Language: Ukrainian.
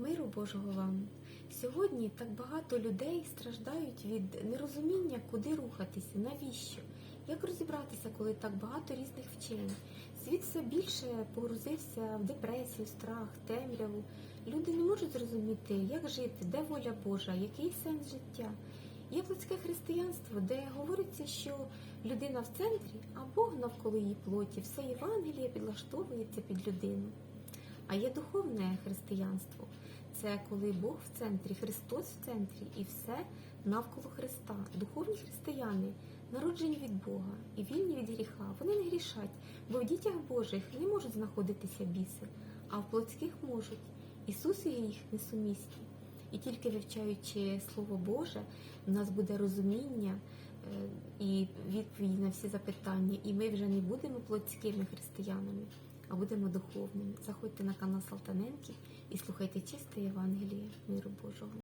Миру Божого вам! Сьогодні так багато людей страждають від нерозуміння, куди рухатися, навіщо, як розібратися, коли так багато різних вчень. Світ все більше погрузився в депресію, страх, темряву. Люди не можуть зрозуміти, як жити, де воля Божа, який сенс життя. Є плотське християнство, де говориться, що людина в центрі, а Бог навколо її плоті, все Євангеліє підлаштовується під людину. А є духовне християнство. Це коли Бог в центрі, Христос в центрі і все навколо Христа. Духовні християни народжені від Бога і вільні від гріха. Вони не грішать, бо в дітях Божих не можуть знаходитися біси, а в плотських можуть. Ісус і їх несумісні. І тільки вивчаючи Слово Боже, у нас буде розуміння е, і відповіді на всі запитання, і ми вже не будемо плотськими християнами, а будемо духовними. Заходьте на канал Салтаненки і слухайте чисте Євангеліє миру Божого.